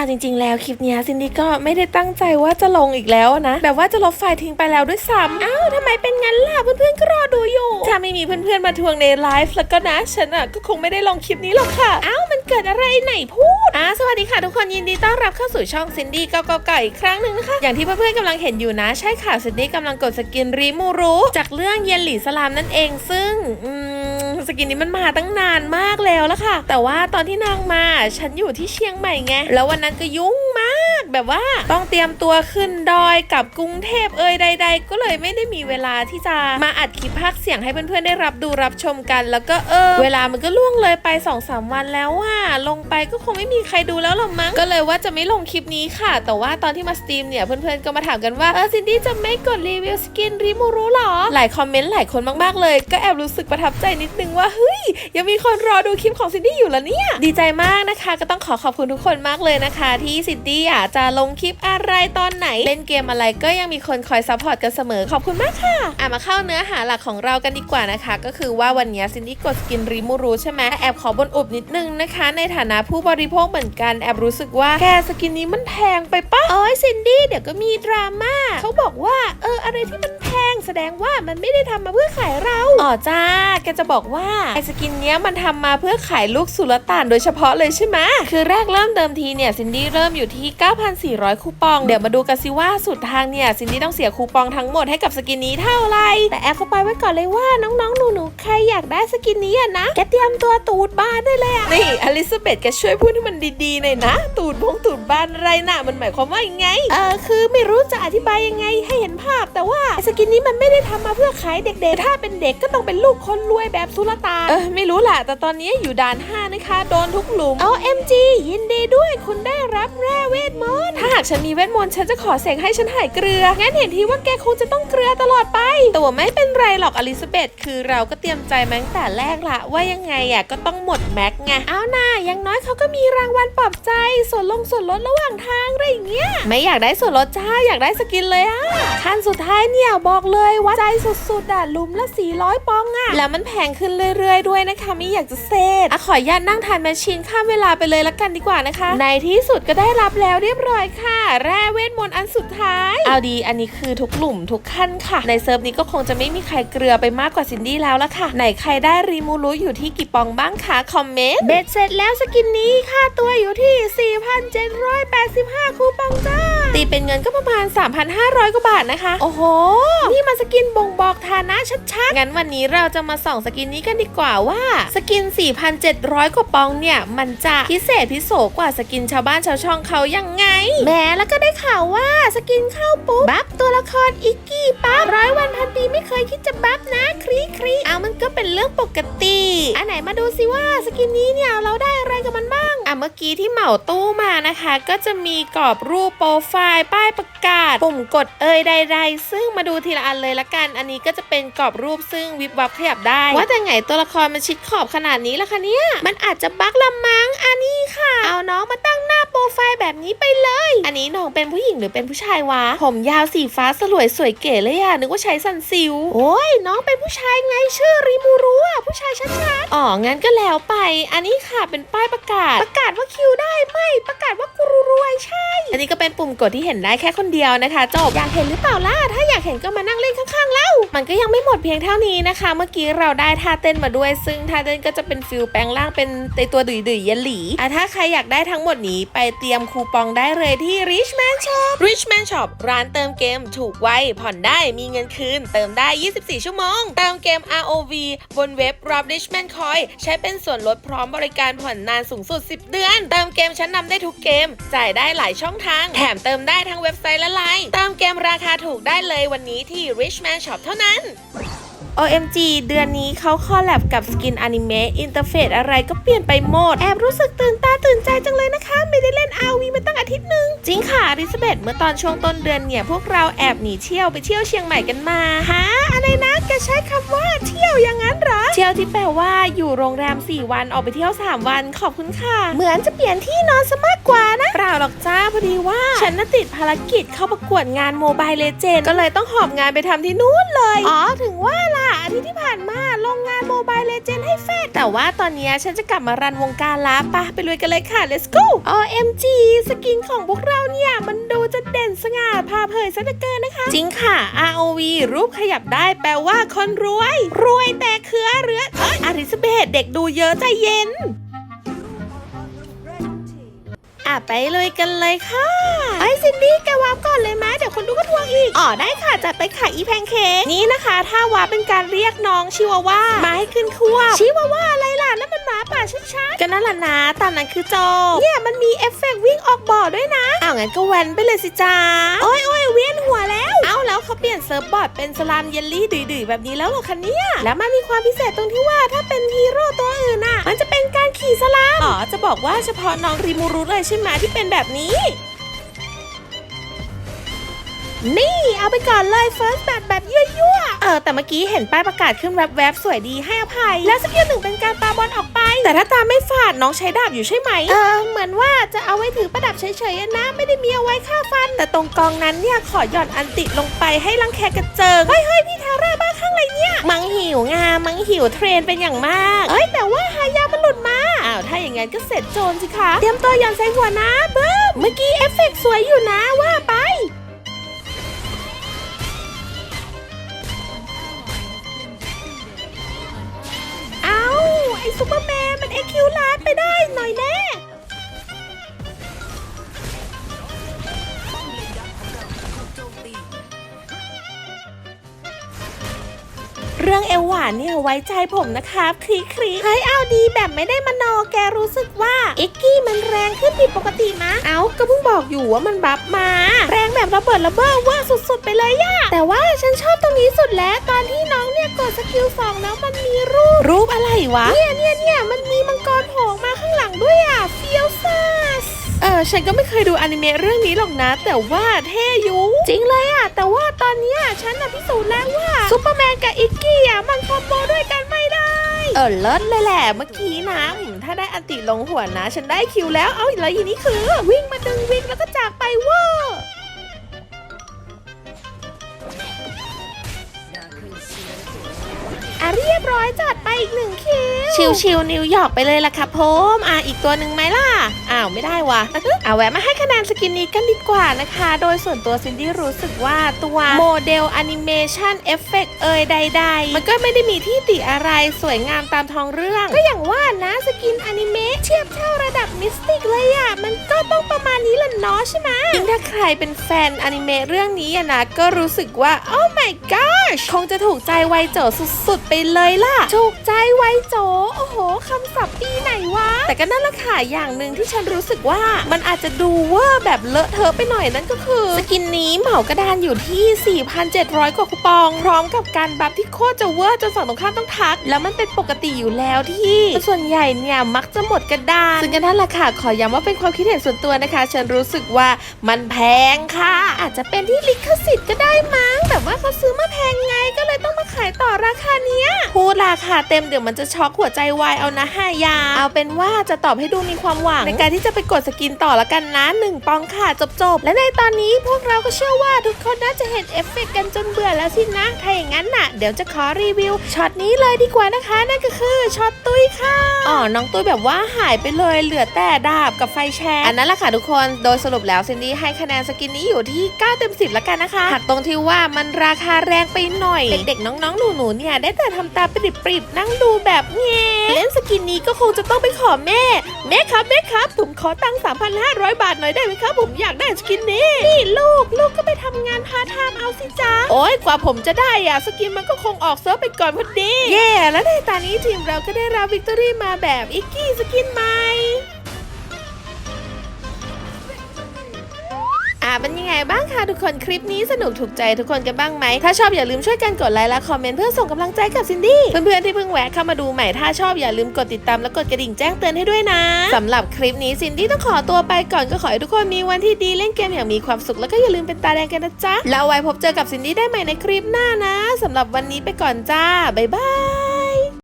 อะจริง ๆ แล้วคลิปนี้ซินดี้ก็ไม่ได้ตั้งใจว่าจะลงอีกแล้วนะ แบบว่าจะลบไฟล์ทิ้งไปแล้วด้วยซ้ำอ้าวทำไมเป็นงั้นล่ะเพื่อนๆก็รอดูอยู่ ถ้าไม่มีเพื่อนๆมาทวงในไลฟ์แล้วก็นะฉันอะก็คงไม่ได้ลงคลิปนี้หรอกค่ะอ้าวมันเกิดอะไรไหนพูดอะสวัสดีค่ะทุกคนยินดีต้อนรับเข้าสู่ช่องซินดี้เก้าเก้าเก้าอีกครั้งหนึ่งนะคะอย่างที่เพื่อนๆกำลังเห็นอยู่นะ ใช่ค่ะซินดี้กำลังกดสกินรีมูรุจากเรื่องเยนหลี่สลามนั่นเองซึ่งอืม สกินนี้มันมาตั้งนานมากแล้วละค่ะ แต่ว่าตอนที่นางมาฉันอยู่ที่เชียงใหม่ไงแล้ววันนั้นก็ยุ่งมากแบบว่าต้องเตรียมตัวขึ้นดอยกับกรุงเทพเอ่ยใด ๆ ก็เลยไม่ได้มีเวลาที่จะมาอัดคลิปภาคเสียงให้เพื่อนๆได้รับดูรับชมกัน แล้วก็เออ เวลามันก็ล่วงเลยไป2อสวันแล้วว่าลงไปก็คงไม่มีใครดูแล้วหรอกมั้งก็เลยว่าจะไม่ลงคลิปนี้ค่ะ แต่ว่าตอนที่มาสตรีมเนี่ยเพื่อนๆก็มาถามกันว่าเออซินดี้จะไม่กดรีวิวสกินริมูรุหรอหลายคอมเมนต์หลายคนมากๆเลย ก็แอบรู้สึกประทับใจนิดนึงว่าเฮ้ยยังมีคนรอดูคลิปของซินดี้อยู่แล้วเนี่ยดีใจมากนะคะ ก็ต้องขอขอบคุณทุกคนมากเลยนะคะ ที่ซินดี้อะจะลงคลิปอะไรตอนไหน เล่นเกมอะไรก็ยังมีคนคอยซัพพอร์ตกันเสมอขอบคุณมากค่ะอะมาเข้าเนื้อหาหลักของเรากันดีกว่านะคะ ก็คือว่าวันนี้ซินดี้กดสกินริมูรุใช่ไหมแอบขอบนอุบนิดนึงนะคะ ในฐานะผู้บริโภคเหมือนกันแอบรู้สึกว่าแกสกินนี้มันแพงไปปะโอ้ยซินดี้เดี๋ยวก็มีดราม่าเขาบอกว่าเอออะไรที่มันแพงแสดงว่ามันไม่ได้ทำมาเพื่อขายเราอ๋อจ้าแกจะบอกว่าไอสกินเนี้ยมันทำมาเพื่อขายลูกสุลต่านโดยเฉพาะเลยใช่ไหมคือแรกเริ่มเดิมทีเนี่ยซินดี้เริ่มอยู่ที่9,400 คูปอง เดี๋ยวมาดูกันสิว่าสุดทางเนี่ยซินดี้ต้องเสียคูปองทั้งหมดให้กับสกินนี้เท่าไหร่แต่แอบเข้าไปไว้ก่อนเลยว่าน้องๆหนูๆใครอยากได้สกินนี้อะนะแกเตรียมตัวตูดบ้านได้เลยอะนี่อลิซาเบธแกช่วยพูดให้มันดีๆหน่อยนะ ตูดพงตูดบ้านอะไรน่ะมันหมายความว่ายังไงเออคือไม่รู้จะอธิบายยังไงให้เห็นภาพ แต่ว่าไอ้สกินนี้มันไม่ได้ทำมาเพื่อขายเด็กๆ ถ้าเป็นเด็กก็ต้องเป็นลูกคนรวยแบบสุลต่านเออไม่รู้แหละแต่ตอนนี้อยู่ด่าน5นะคะโดนทุกหลุมเอา MG ยินดีด้วยคุณได้รับแร่เวทมนต์ ถ้าหากฉันมีเวทมนต์ฉันจะขอเสกให้ฉันหายเกลือ งั้นเห็นทีว่าแกคงจะต้องเกลือตลอดไป แต่ว่าไม่เป็นไรหรอกอลิซาเบธคือเราก็เตรียมใจมาตั้งแต่แรกละว่ายังไงอะก็ต้องหมดแม็กไง เอาหน่าอย่างน้อยเขาก็มีรางวัลปลอบใจ ส่วนลงส่วนลดระหว่างทางอะไรอย่างเงี้ย ไม่อยากได้ส่วนลดจ้าอยากได้สกินเลยอะขั้นสุดท้ายเนี่ยบอกเลยว่าใจสุดๆอะลุมละ400ปองอะ แล้วมันแพงขึ้นเรื่อยๆ ด้วยนะคะไม่อยากจะเซตอะขออนุญาตนั่งทานแมชชีนข้ามเวลาไปเลยละกันดีกว่านะคะ ในที่สุดก็ได้รับแล้วเรียบร้อยค่ะ แร่เวทมนต์อันสุดท้าย เอาดีอันนี้คือทุกหลุมทุกขั้นค่ะ ในเซิร์ฟนี้ก็คงจะไม่มีใครเกลือไปมากกว่าซินดี้แล้วละค่ะ ไหนใครได้รีมูรุอยู่ที่กี่ปองบ้างคะคอมเมนต์เบ็ดเสร็จแล้วสกินนี้ค่าตัวอยู่ที่ 4,785 คูปองจ้า ตีเป็นเงินก็ประมาณ 3,500 กว่าบาทนะคะ โอ้โห นี่มาสกินบ่งบอกฐานะชัดๆ งั้นวันนี้เราจะมาส่องสกินนี้กันดีกว่าว่า สกิน 4,700 กว่าปองเนี่ย มันจะพิเศษพิโสกว่าสกินชาวบ้านชาวช่องเขายังไง แม้แล้วก็ได้ข่าวว่าสกินเข้าปุ๊บบัฟตัวละครอิกกี้ปั๊บร้อยวันพันปีไม่เคยคิดจะบัฟนะครีครีเอามันก็เป็นเรื่องปกติ อันไหนมาดูสิว่าสกินนี้เนี่ยเราได้อะไรกับมันบ้าง อะเมื่อกี้ที่เหมาตู้มานะคะ ก็จะมีกรอบรูปโปรไฟล์ป้ายประกาศ ปุ่มกดเอ่ยใด ๆ ซึ่งมาดูทีละอันเลยละกัน อันนี้ก็จะเป็นกรอบรูปซึ่งวิบวับขยับได้ ว่าแต่ไงตัวละครมันชิดขอบขนาดนี้ละคะเนี่ย มันอาจจะบั๊กละมั้งอันนี้ค่ะ เอาน้องมาตั้งหน้าโปรไฟล์แบบนี้ไปเลย อันนี้น้องเป็นผู้หญิงหรือเป็นผู้ชายวะ ผมยาวสีฟ้าสลวยสวยเก๋เลยอะนึกว่าใช้ซันซิลโอ้ยน้องเป็นผู้ชายไงชื่อริมูรุอะผู้ชายชัดๆ อ๋อ งั้นก็แล้วไป อันนี้ค่ะเป็นป้ายประกาศ ประกาศว่าคิวได้ไม่ ประกาศว่ากูรวยใช่ อันนี้ก็เป็นปุ่มกดที่เห็นได้แค่คนเดียวนะคะจบ อยากเห็นหรือเปล่าล่ะ ถ้าอยากเห็นก็มานั่งเล่นข้างๆแล้ว มันก็ยังไม่หมดเพียงเท่านี้นะคะ เมื่อกี้เราได้ท่าเต้นมาด้วย ซึ่งท่าเต้นก็จะเป็นฟิลแปลงร่างเป็นในตัวดุยๆเยนหลีอะถ้าใครอยากได้ทั้งหมดนี้ไปเตรียมคูปองได้เลยที่ Richman Shop Richman Shop ร้านเติมเกมถูกไวผ่อนได้มีเงินคืน เติมได้ 24 ชั่วโมง เติมเกม ROV บนเว็บรับ Richman Coin ใช้เป็นส่วนลดพร้อมบริการผ่อนนานสูงสุด 10 เดือน เติมเกมชั้นนำได้ทุกเกม จ่ายได้หลายช่องทาง แถมเติมได้ทั้งเว็บไซต์และไลน์เติมเกมราคาถูกได้เลยวันนี้ที่ Richman Shop เท่านั้น OMG เดือนนี้เขาคอลแลบกับสกินอนิเมะอินเทอร์เฟซอะไรก็เปลี่ยนไปหมด แอบรู้สึกตื่นตาตื่นใจจังเลยนะคะ ไม่ได้เล่น RV มาตั้งอาทิตย์หนึ่งจริงค่ะริสเบตเมื่อตอนช่วงต้นเดือนเนี่ย พวกเราแอบหนีเที่ยวไปเที่ยวเชียงใหม่กันมาฮะอะไรนะแกใช้คำว่าเที่ยวอย่างนั้นหรอ เที่ยวที่แปลว่าอยู่โรงแรม 4 วันออกไปเที่ยว 3 วันขอบคุณค่ะ เหมือนจะเปลี่ยนที่นอนซะมากกว่านะเปล่าหรอกจ้าพอดีว่าฉันน่ะติดภารกิจเข้าประกวดงานโมบายเลเจนก็เลยต้องหอบงานไปทำที่นู่นเลยอ๋อถึงว่าล่ะอาทิตย์ที่ผ่านมาลงงานโมบายเลเจนให้เฟดแต่ว่าตอนเนี้ยฉันจะกลับมารันวงการละปะไปลุยกันเลยค่ะ let's go OMG สกินของพวกเราเนี่ยมันดูจะเด่นสง่าพาเผยซะเหลือเกินนะคะ จริงค่ะ ROV รูปขยับได้แปลว่าคนรวย รวยแต่เครือเรือเอ้ยอาริสเบตเด็กดูเยอะใจเย็น อะไปเลยกันเลยค่ะไอซินดี้แกวาร์ปก่อนเลยไหมเดี๋ยวคนดูก็ทวงอีกอ๋อได้ค่ะจัดไปค่ะอีแพนเค้กนี่นะคะ ถ้าวาร์ปเป็นการเรียกน้องชิวาว่ามาให้ขึ้นควบชิวาว่าอะไรล่ะนั่นมันหมาป่าชัดๆก็นั่นแหละนะตามนั้นคือโจบเนี่ยมันมีเอฟเฟกต์วิ่งออกบ่อด้วยนะอ้าวงั้นก็แวนไปเลยสิจ้าโอ้ยโอ้ยเวียนหัวแล้วเอ้าแล้วเขาเปลี่ยนเซิร์ฟบอร์ดเป็นสลามเยลลี่ดุยๆแบบนี้แล้วเหรอคะเนี่ยแล้วมันมีความพิเศษตรงที่ว่าถ้าเป็นฮีโร่ตัวอื่นน่ะมันจะเป็นการ ขี่สลาม อ๋อ จะบอกว่าเฉพาะน้องริมูรุเลยใช่ไหมที่เป็นแบบนี้ นี่เอาไปก่อนเลย first bat แบบยั่วๆ เออ แต่เมื่อกี้เห็นป้ายประกาศขึ้นแวบๆ สวยดีให้อภัย และสกิลหนึ่งเป็นการปาบอลออกไป แต่ถ้าตาไม่ฝาดน้องใช้ดาบอยู่ใช่ไหม เออ เหมือนว่าจะเอาไว้ถือประดับเฉยๆนะ ไม่ได้มีเอาไว้ฆ่าฟัน แต่ตรงกองนั้นเนี่ยขอหย่อนอันติลงไปให้รังแคกระเจิง เฮ้ยเฮ้ยพี่ทาร่าบ้าข้างไรเนี่ย มังหิวงามังหิวเทรนเป็นอย่างมาก เอ้ยแต่ว่าหายามันหลุดมาอ้าว ถ้าอย่างงั้นก็เสร็จโจรสิคะ เตรียมตัวหย่อนใส่หัวนะเบิ้มเมื่อกี้เอฟเฟกต์สวยอยู่นะว่าไป เอาไอ้ซูเปอร์แมนมันเอ็กคิวลาดไปได้หน่อยแน่ รื่องเอวหวานเนี่ยไว้ใจผมนะครับคลีคลีเฮ้ยเอาดีแบบไม่ได้มโนแกรู้สึกว่าเอ็กกี้มันแรงขึ้นผิดปกตินะเอาก็เพิ่งบอกอยู่ว่ามันบัฟมา แรงแบบระเบิดระเบ้อว่าสุดๆไปเลยย่าแต่ว่าฉันชอบตรงนี้สุดแล้วตอนที่น้องเนี่ยกดสกิลสองแล้วมันมีรูปรูปอะไรวะเนี่ยเนี่ยเนี่ยมันมี ฉันก็ไม่เคยดูอนิเมะเรื่องนี้หรอกนะ แต่ว่าเท่อยุจริงเลยอะแต่ว่าตอนเนี้ยฉันน่ะพิสูจน์แล้วว่าซูเปอร์แมนกับอิกกี้อะมันคอมโบด้วยกันไม่ได้ เออเลิศเลยแหละเมื่อกี้นะอืมถ้าได้อันติลงหัวนะ ฉันได้คิวแล้วเอาอีกแล้วอีนี่คือ วิ่งมาดึงวิกแล้วก็จากไปเวอร์อะเรียบร้อยจัดไปอีกหนึ่งคิว ชิวชิวๆนิวยอร์กไปเลยล่ะครับผมอะอีกตัวหนึ่งไหมล่ะอ้าวไม่ได้วะเอาแวะมาให้คะแนนสกินนี้กันดีกว่านะคะ โดยส่วนตัวซินดี้รู้สึกว่าตัวโมเดลแอนิเมชันเอฟเฟกเอยใด ๆ มันก็ไม่ได้มีที่ติอะไรสวยงามตามท้องเรื่อง ก็อย่างว่านะสกินอนิเมะเทียบเท่าระดับมิสติกเลยอะมันก็ต้องประมาณนี้แหละเนาะใช่ไหมยิ่งถ้าใครเป็นแฟนอนิเมะเรื่องนี้อะนะก็รู้สึกว่า โอ้ my gosh คงจะถูกใจวัยโจสุดๆ ไปเลยล่ะ ถูกใจวัยโจ โอ้โหคำศัพท์ปีไหนวะ แต่ก็นั่นแหละค่ะอย่างหนึ่งที่ฉันรู้สึกว่ามันอาจจะดูเวอร์แบบเลอะเทอะไปหน่อยนั่นก็คือ สกินนี้เหมากระดานอยู่ที่ 4,700 กว่าคูปอง พร้อมกับการบัฟที่โคตรจะเวอร์จนฝั่งตรงข้ามต้องทัก แล้วมันเป็นปกติอยู่แล้วที่ ส่วนใหญ่เนี่ยมักจะหมดกระดาน ซึ่งกันนั่นแหละค่ะขอย้ำว่าเป็นความคิดเห็นส่วนตัวนะคะ ฉันรู้สึกว่ามันแพงค่ะ อาจจะเป็นที่ลิขสิทธิ์ก็ได้มั้งแบบว่าเขาซื้อมาแพงไงก็เลยต้องมาขายต่อราคาเนี้ยพูดราคาเต็มเดี๋ยวมันจะช็อกหัวใจวายเอานะฮายาเอาเป็นว่าจะตอบให้ดูมีความหวังในการที่จะไปกดสกินต่อละกันนะหนึ่งปองค่ะจบๆ และในตอนนี้พวกเราก็เชื่อว่าทุกคนน่าจะเห็นเอฟเฟกต์กันจนเบื่อแล้วสินะ ถ้าอย่างนั้นน่ะ เดี๋ยวจะขอรีวิวช็อตนี้เลยดีกว่านะคะ นั่นก็คือช็อตตุ้ยค่ะ อ๋อ น้องตุ้ยแบบว่าหายไปเลยเหลือแต่ดาบกับไฟแช็กอันนั้นแหละค่ะทุกคน โดยสรุปแล้วซินดี้ให้คะแนนสกินนี้อยู่ที่ 9 เต็ม 10แล้วกันนะคะหักตรงที่ว่ามันราคาแรงไปหน่อย เด็กๆ น้องๆ หนูๆ เนี่ยได้แต่ทำตาปริบๆนั่งดูแบบเงี้เล่นสกินนี้ก็คงจะต้องไปขอแม่ แม่ครับแม่ครับผมขอตังค์3,500 บาทหน่อยได้ไหมคะผมอยากได้สกินนี้นี่ลูกลูกก็ไปทำงานพาร์ทไทม์เอาสิจ้าโอ้ยกว่าผมจะได้อะสกินมันก็คงออกเซิร์ฟไปก่อนพอดี เย่แล้วในตอนนี้ทีมเราก็ได้รับวิกตอรี่มาแบบอิกกี้สกินใหม่ เป็นยังไงบ้างคะทุกคนคลิปนี้สนุกถูกใจทุกคนกันบ้างไหม ถ้าชอบอย่าลืมช่วยกันกดไลค์และคอมเมนต์เพื่อส่งกำลังใจกับซินดี้เพื่อนๆที่เพิ่งแวะเข้ามาดูใหม่ถ้าชอบอย่าลืมกดติดตามและกดกระดิ่งแจ้งเตือนให้ด้วยนะสำหรับคลิปนี้ซินดี้ต้องขอตัวไปก่อนก็ขอให้ทุกคนมีวันที่ดีเล่นเกมอย่างมีความสุขแล้วก็อย่าลืมเป็นตาแดงกันนะจ๊ะแล้วไว้พบเจอกับซินดี้ได้ใหม่ในคลิปหน้านะสำหรับวันนี้ไปก่อนจ้าบ๊ายบาย